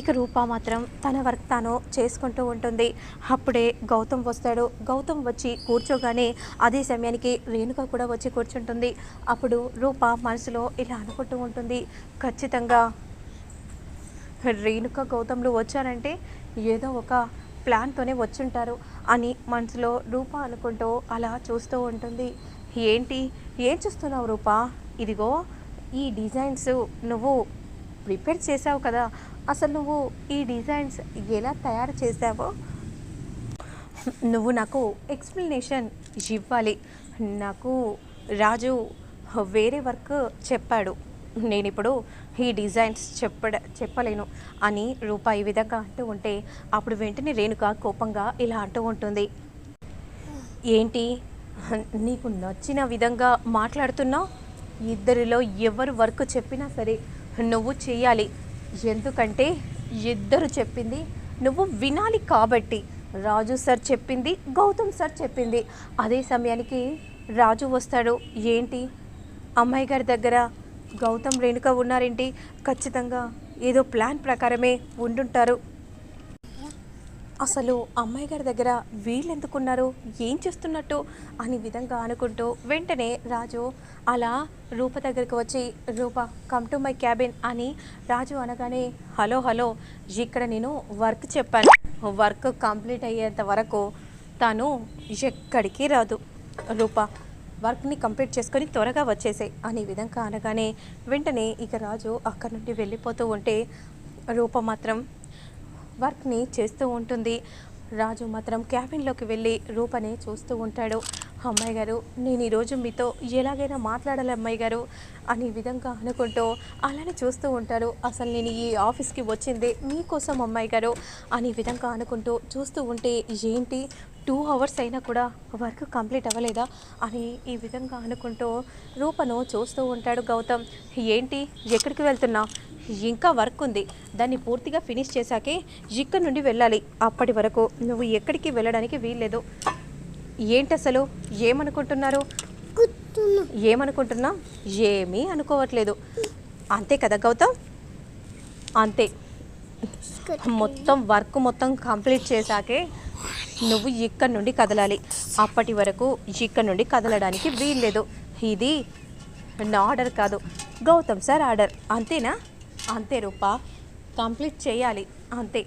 ఇక రూప మాత్రం తన వర్క్ తాను చేసుకుంటూ ఉంటుంది. అప్పుడే గౌతమ్ వస్తాడు. గౌతమ్ వచ్చి కూర్చోగానే అదే సమయానికి రేణుక కూడా వచ్చి కూర్చుంటుంది. అప్పుడు రూప మనసులో ఇలా అనుకుంటూ ఉంటుంది. ఖచ్చితంగా రేణుక గౌతమ్లు వచ్చారంటే ఏదో ఒక ప్లాన్తోనే వచ్చుంటారు అని మనసులో రూప అనుకుంటూ అలా చూస్తూ ఉంటుంది. ఏంటి? ఏం చూస్తున్నావు రూప? ఇదిగో ఈ డిజైన్స్ నువ్వు ప్రిపేర్ చేసావు కదా అసలు నువ్వు ఈ డిజైన్స్ ఎలా తయారు చేసావో నువ్వు నాకు ఎక్స్ప్లెనేషన్ ఇవ్వాలి. నాకు రాజు వేరే వర్క్ చెప్పాడు. నేను ఇప్పుడు ఈ డిజైన్స్ చెప్పడ చెప్పలేను అని రూపాయి ఈ విధంగా అంటూ ఉంటే అప్పుడు వెంటనే రేణుక కోపంగా ఇలా అంటూ ఉంటుంది. ఏంటి? నీకు నచ్చిన విధంగా మాట్లాడుతున్నావు? ఇద్దరిలో ఎవరు వర్క్ చెప్పినా సరే నువ్వు చేయాలి ఎందుకంటే ఇద్దరు చెప్పింది నువ్వు వినాలి కాబట్టి. రాజు సార్ చెప్పింది గౌతమ్ సార్ చెప్పింది. అదే సమయానికి రాజు వస్తాడు. ఏంటి? అమ్మాయి గారి దగ్గర గౌతమ్ రేణుక ఉన్నారేంటి? ఖచ్చితంగా ఏదో ప్లాన్ ప్రకారమే ఉండుంటారు. అసలు అమ్మాయి గారి దగ్గర వీళ్ళు ఎందుకున్నారు ఏం చేస్తున్నట్టు? అని విధంగా అనుకుంటూ వెంటనే రాజు అలా రూప దగ్గరికి వచ్చి Rupa come to my cabin అని రాజు అనగానే హలో హలో ఇక్కడ నేను వర్క్ చెప్పాను. వర్క్ కంప్లీట్ అయ్యేంత వరకు తను ఎక్కడికి రాదు. రూప వర్క్ని కంప్లీట్ చేసుకొని త్వరగా వచ్చేసాయి అనే విధంగా అనగానే వెంటనే ఇక రాజు అక్కడి నుండి వెళ్ళిపోతూ ఉంటే రూప మాత్రం వర్క్ని చేస్తూ ఉంటుంది. రాజు మాత్రం క్యాబిన్లోకి వెళ్ళి రూపని చూస్తూ ఉంటాడు. అమ్మాయి గారు నేను ఈరోజు మీతో ఎలాగైనా మాట్లాడాలి అమ్మాయి గారు అనే విధంగా అనుకుంటూ అలానే చూస్తూ ఉంటాడు అసలు నేను ఈ ఆఫీస్కి వచ్చింది మీకోసం అమ్మాయి గారు అనే విధంగా అనుకుంటూ చూస్తూ ఉంటే ఏంటి? టూ అవర్స్ అయినా కూడా వర్క్ కంప్లీట్ అవ్వలేదా? అని ఈ విధంగా అనుకుంటూ రూపను చూస్తూ ఉంటాడు గౌతమ్. ఏంటి? ఎక్కడికి వెళ్తున్నావు? ఇంకా వర్క్ ఉంది. దాన్ని పూర్తిగా ఫినిష్ చేశాకే ఇక్కడ నుండి వెళ్ళాలి. అప్పటి వరకు నువ్వు ఎక్కడికి వెళ్ళడానికి వీల్లేదు. ఏంటి అసలు ఏమనుకుంటున్నారు ఏమనుకుంటున్నా? ఏమీ అనుకోవట్లేదు. అంతే కదా గౌతమ్? అంతే. మొత్తం వర్క్ మొత్తం కంప్లీట్ చేశాకే నువ్వు ఇక్కడ నుండి కదలాలి. అప్పటి వరకు ఇక్కడ నుండి కదలడానికి వీల్లేదు. ఇది నా ఆర్డర్ కాదు. Gautam sir order. అంతేనా? అంతే రూపా కంప్లీట్ చేయాలి అంతే.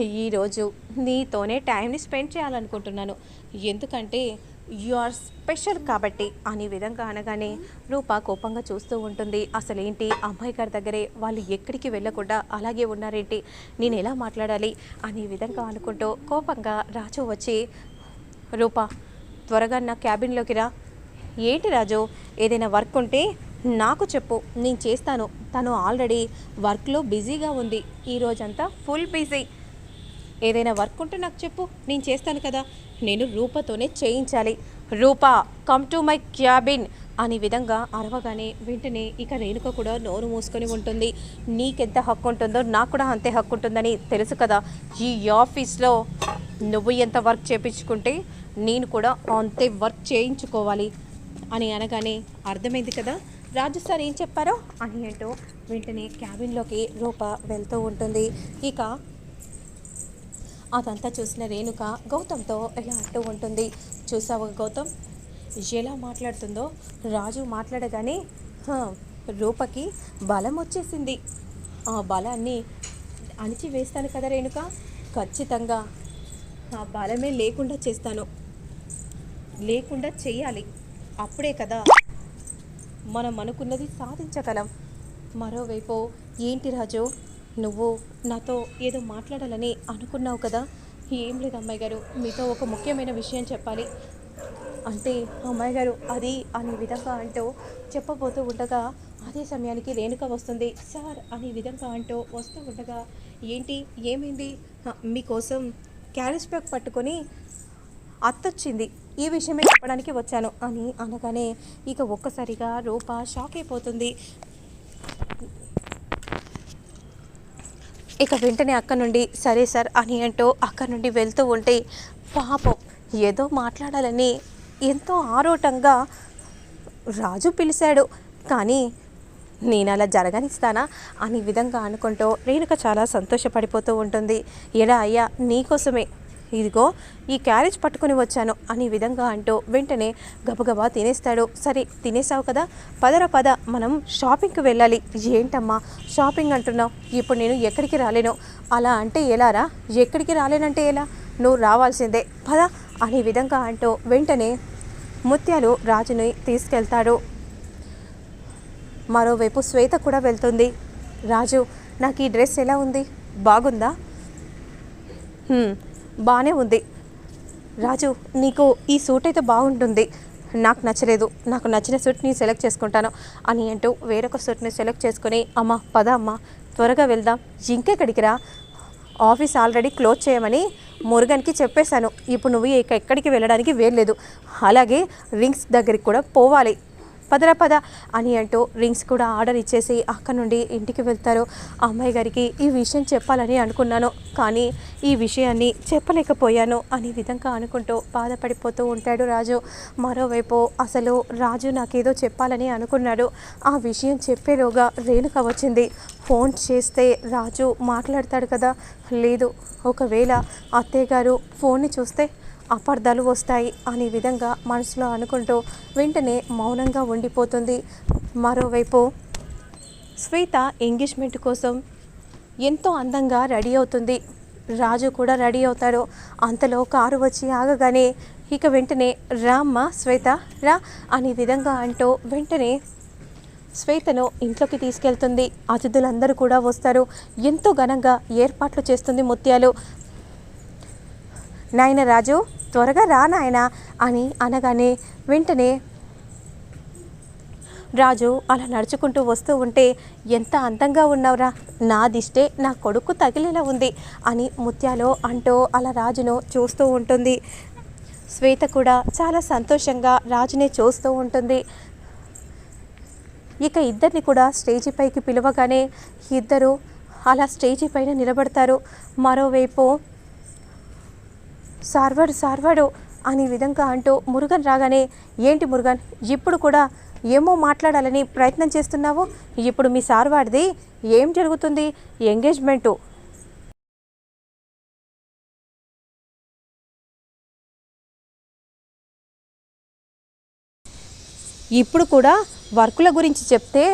ఈరోజు నీతోనే టైంని స్పెండ్ చేయాలనుకుంటున్నాను. ఎందుకంటే యు ఆర్ స్పెషల్ కాబట్టి అనే విధంగా అనగానే రూప కోపంగా చూస్తూ ఉంటుంది. అసలేంటి? అమ్మాయి గారి దగ్గరే వాళ్ళు ఎక్కడికి వెళ్ళకుండా అలాగే ఉన్నారేంటి? నేను ఎలా మాట్లాడాలి? అనే విధంగా అనుకుంటూ కోపంగా రాజు వచ్చి రూప త్వరగా నా క్యాబిన్లోకి రా. ఏంటి రాజు? ఏదైనా వర్క్ ఉంటే నాకు చెప్పు నేను చేస్తాను. తను ఆల్రెడీ వర్క్లో బిజీగా ఉంది. ఈరోజంతా ఫుల్ బిజీ. ఏదైనా వర్క్ ఉంటే నాకు చెప్పు నేను చేస్తాను కదా. నేను రూపతోనే చేయించాలి. Rupa come to my cabin అనే విధంగా అరవగానే వెంటనే ఇక రేణుక కూడా నోరు మూసుకొని ఉంటుంది. నీకెంత హక్కు ఉంటుందో నాకు కూడా అంతే హక్కు ఉంటుందని తెలుసు కదా. ఈ ఆఫీస్లో నువ్వు ఎంత వర్క్ చేయించుకుంటే నేను కూడా అంతే వర్క్ చేయించుకోవాలి అని అనగానే అర్థమైంది కదా. రాజు సార్ ఏం చెప్పారో? అని అంటూ వెంటనే క్యాబిన్లోకి రూప వెళ్తూ ఉంటుంది. ఇక అదంతా చూసిన రేణుక గౌతమ్తో ఎలా అంటూ ఉంటుంది. చూసావు గౌతమ్? ఎలా మాట్లాడుతుందో? రాజు మాట్లాడగానే రూపకి బలం వచ్చేసింది. ఆ బలాన్ని అణిచివేస్తాను కదా రేణుక? ఖచ్చితంగా. ఆ బలమే లేకుండా చేస్తాను. లేకుండా చేయాలి. అప్పుడే కదా మనం అనుకున్నది సాధించగలం. మరోవైపు ఏంటి రాజు? నువ్వు నాతో ఏదో మాట్లాడాలని అనుకున్నావు కదా? ఏం లేదు అమ్మాయి గారు మీతో ఒక ముఖ్యమైన విషయం చెప్పాలి. అంటే అమ్మాయి గారు అది అనే విధంగా అంటూ చెప్పబోతూ ఉండగా అదే సమయానికి రేణుక వస్తుంది. సార్ అనే విధంగా అంటూ వస్తూ ఉండగా ఏంటి? ఏమైంది? మీకోసం క్యారేజ్ బ్యాగ్ పట్టుకొని అత్తొచ్చింది. ఈ విషయమే చెప్పడానికి వచ్చాను. అని అనగానే ఇక ఒక్కసారిగా రూప షాక్ అయిపోతుంది. ఇక వెంటనే అక్క నుండి సరే సార్ అని అంటూ అక్క నుండి వెళ్తూ ఉంటే పాపం ఏదో మాట్లాడాలని ఎంతో ఆరోటంగా రాజు పిలిచాడు. కానీ నేను అలా జరగనిస్తానా? అనే విధంగా అనుకుంటూ రేణుక చాలా సంతోషపడిపోతూ ఉంటుంది. ఎడా అయ్యా నీకోసమే ఇదిగో ఈ క్యారేజ్ పట్టుకుని వచ్చాను అనే విధంగా అంటూ వెంటనే గబగబా తినేస్తాడు. సరే తినేసావు కదా పదర పద మనం షాపింగ్కి వెళ్ళాలి. ఏంటమ్మా షాపింగ్ అంటున్నావు? ఇప్పుడు నేను ఎక్కడికి రాలేను. అలా అంటే ఎలారా? ఎక్కడికి రాలేనంటే ఎలా? నువ్వు రావాల్సిందే. పద అనే విధంగా అంటూ వెంటనే ముత్యాలు రాజుని తీసుకెళ్తాడు. మరోవైపు శ్వేత కూడా వెళ్తుంది. రాజు నాకు ఈ డ్రెస్ ఎలా ఉంది? బాగుందా? బాగానే ఉంది. రాజు నీకు ఈ సూట్ అయితే బాగుంటుంది. నాకు నచ్చలేదు. నాకు నచ్చిన సూట్ని సెలెక్ట్ చేసుకుంటాను అని అంటూ వేరొక సూట్ని సెలెక్ట్ చేసుకుని అమ్మ పద అమ్మ త్వరగా వెళ్దాం. ఇంకెక్కడికి రా. ఆఫీస్ ఆల్రెడీ క్లోజ్ చేయమని మురుగన్కి చెప్పేశాను. ఇప్పుడు నువ్వు ఇక ఎక్కడికి వెళ్ళడానికి వేయలేదు అలాగే రింగ్స్ దగ్గరికి కూడా పోవాలి. పదరా పద అని అంటూ రింగ్స్ కూడా ఆర్డర్ ఇచ్చేసి అక్కడ నుండి ఇంటికి వెళ్తారు. ఆ అమ్మాయి గారికి ఈ విషయం చెప్పాలని అనుకున్నాను కానీ ఈ విషయాన్ని చెప్పలేకపోయాను అనే విధంగా అనుకుంటూ బాధపడిపోతూ ఉంటాడు రాజు. మరోవైపు అసలు రాజు నాకేదో చెప్పాలని అనుకున్నాడు. ఆ విషయం చెప్పేలోగా రేణుక వచ్చింది. ఫోన్ చేస్తే రాజు మాట్లాడతాడు కదా? లేదు ఒకవేళ అత్తయ్య గారు ఫోన్ని చూస్తే అపార్థాలు వస్తాయి అనే విధంగా మనసులో అనుకుంటూ వెంటనే మౌనంగా ఉండిపోతుంది. మరోవైపు శ్వేత ఎంగేజ్మెంట్ కోసం ఎంతో అందంగా రెడీ అవుతుంది. రాజు కూడా రెడీ అవుతాడు. అంతలో కారు వచ్చి ఆగగానే ఇక వెంటనే రామ్మ శ్వేత రా అనే విధంగా అంటూ వెంటనే శ్వేతను ఇంట్లోకి తీసుకెళ్తుంది. అతిథులందరూ కూడా వస్తారు. ఎంతో ఘనంగా ఏర్పాట్లు చేస్తుంది ముత్యాలు. నాయన రాజు త్వరగా రా నాయన అని అనగానే వెంటనే రాజు అలా నడుచుకుంటూ వస్తూ ఉంటే ఎంత అందంగా ఉన్నావురా! నా దిష్టే నా కొడుకు తగిలేలా ఉంది అని ముత్యాలో అంటూ అలా రాజును చూస్తూ ఉంటుంది. శ్వేత కూడా చాలా సంతోషంగా రాజునే చూస్తూ ఉంటుంది. ఇక ఇద్దరిని కూడా స్టేజీ పైకి పిలవగానే ఇద్దరు అలా స్టేజీ పైన నిలబడతారు. మరోవైపు సార్వాడు సార్వాడు అనే విధంగా అంటూ మురుగన్ రాగానే ఏంటి మురుగన్ ఇప్పుడు కూడా ఏమో మాట్లాడాలని ప్రయత్నం చేస్తున్నావు? ఇప్పుడు మీ సార్వాడిది ఏం జరుగుతుంది? ఎంగేజ్మెంటు. ఇప్పుడు కూడా వర్కుల గురించి చెప్తే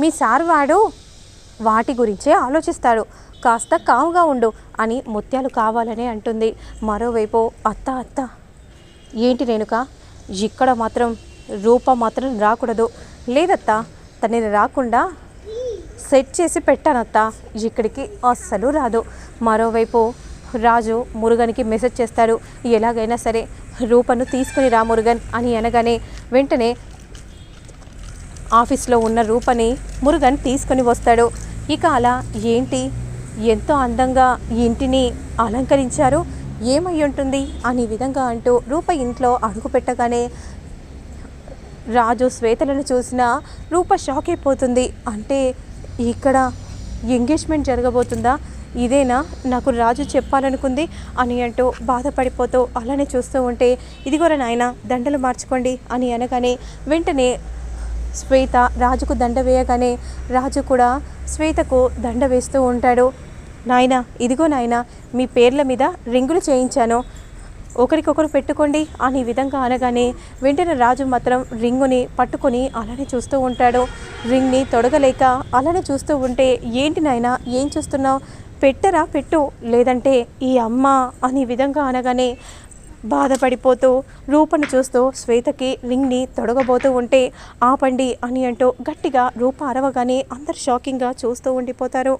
మీ సార్ వాడు వాటి గురించే ఆలోచిస్తాడు. కాస్త కాముగా ఉండు అని ముత్యాలు కావాలని అంటుంది. మరోవైపు అత్త అత్త ఏంటి రేణుక? ఇక్కడ మాత్రం రూప మాత్రం రాకూడదు. లేదత్తా తనని రాకుండా సెట్ చేసి పెట్టానత్తా. ఇక్కడికి అస్సలు రాదు. మరోవైపు రాజు మురుగన్కి మెసేజ్ చేస్తాడు. ఎలాగైనా సరే రూపను తీసుకుని రా మురుగన్ అని అనగానే వెంటనే ఆఫీస్లో ఉన్న రూపని మురుగన్ తీసుకొని వస్తాడు. ఇక అలా ఏంటి? ఎంతో అందంగా ఇంటిని అలంకరించారు. ఏమై ఉంటుంది అనే విధంగా అంటూ రూప ఇంట్లో అడుగు పెట్టగానే రాజు శ్వేతలను చూసిన రూప షాక్ అయిపోతుంది. అంటే ఇక్కడ ఎంగేజ్మెంట్ జరగబోతుందా? ఇదేనా? నాకు రాజు చెప్పాలనుకుంది అని అంటూ బాధపడిపోతూ అలానే చూస్తూ ఉంటే ఇదిగోరా నాయన దండలు మార్చుకోండి అని అనగానే వెంటనే శ్వేత రాజుకు దండ వేయగానే రాజు కూడా శ్వేతకు దండ వేస్తూ ఉంటాడు. నాయనా ఇదిగో నాయనా మీ పేర్ల మీద రింగులు చేయించాను. ఒకరికొకరు పెట్టుకోండి అని విధంగా అనగానే వెంటనే రాజు మాత్రం రింగుని పట్టుకొని అలానే చూస్తూ ఉంటాడు. రింగ్ని తొడగలేక అలానే చూస్తూ ఉంటే ఏంటి నాయన ఏం చూస్తున్నావు? పెట్టరా పెట్టు. లేదంటే ఈ అమ్మ అని విధంగా అనగానే బాధపడిపోతూ రూపను చూస్తూ శ్వేతకి రింగ్ని తొడగబోతూ ఉంటే ఆపండి అని అంటూ గట్టిగా రూప అరవగానే అందరు షాకింగ్గా చూస్తూ ఉండిపోతారు.